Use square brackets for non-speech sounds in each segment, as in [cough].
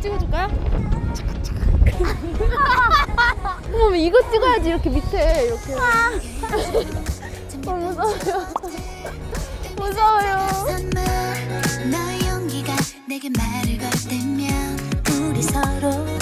찍어줄까요? 어머 이거 찍어야지 이렇게 밑에 이렇게. 어, 무서워요. 무서워요. 내게 말을 걸 때면 우리 서로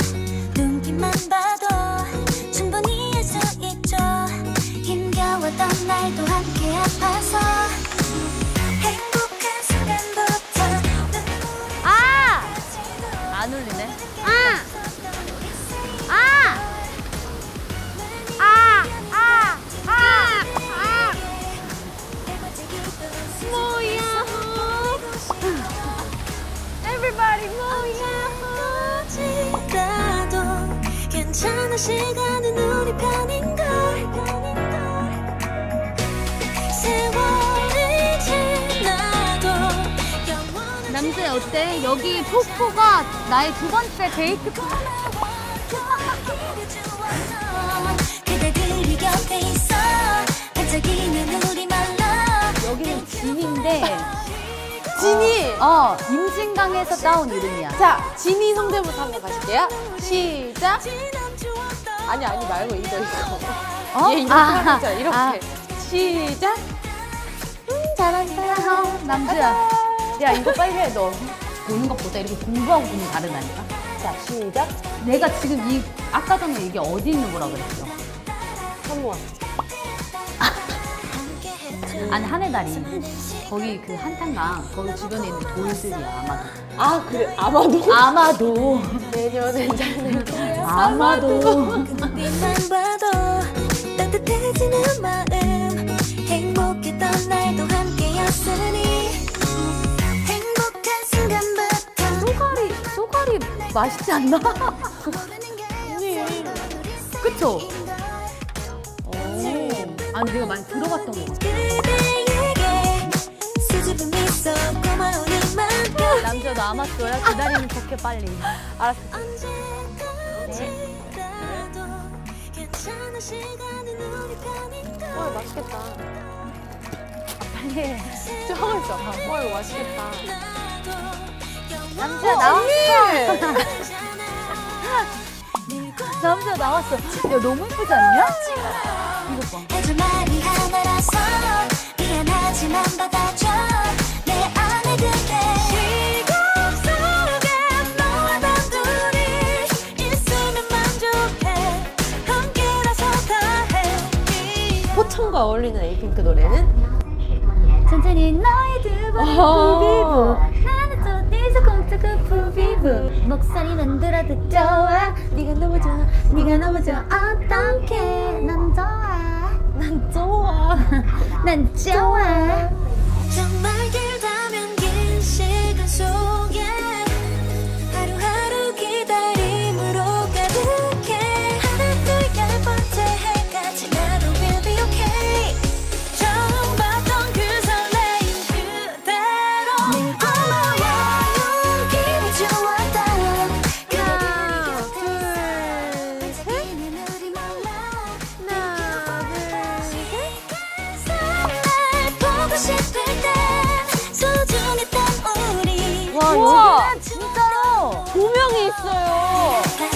시간은 우리 편인걸 세월이 지나도 영원한 남주야 어때? 여기 폭포가 나의 두 번째 데이트 말로 여기는 진인데 진이. 어 임진강에서 따온 이름이야. 자, 진이 성대모사 한번 가실게요. 시작. 아니 아니 말고 이거 이거. 어? 얘 이렇게 아, 거잖아. 이렇게. 아. 시작. 음, 잘한다. 남주야. 야 이거 빨리 해 너. 보는 것보다 이렇게 공부하고 보면 다르다니까. 자, 시작. 내가 지금 이 아까 전에 이게 어디 있는 거라 그랬어? 한번. 아니 하늘다리. 거기 그 한탄강 거기 주변에 있는 돌들이야 아마도. 아 그래 아마도. 아마도. 잘 될게. 아마도. 빛만 봐도 따뜻해지는 마음 행복했던 날도 함께였으니 행복한 순간부터 쏘가리 쏘가리 맛있지 않나? 모르는 게 언니. 그쵸? 아니 내가 많이 들어봤던 거 같아. 너 아마도야 기다리는 척해 빨리. [laughs] 알았어. 와 맛있겠다. 빨리 하고 있어. 와 이거 맛있겠다. 남자 어, 나왔어. [laughs] 남자 나왔어. 야 너무 예쁘지 않냐? 이거 봐. 포천과 어울리는 에이핑크 노래는? 천천히 너의 두번 어. 부비부. 나는 또 네서 꼼짝한 부비부. 목소리 만 들어도 좋아. 네가 너무 좋아. 네가 너무 좋아. 어떡해. 난 좋아. 난 좋아. 난 좋아. 정말 우와. 여기는 진짜로 조명이 있어요.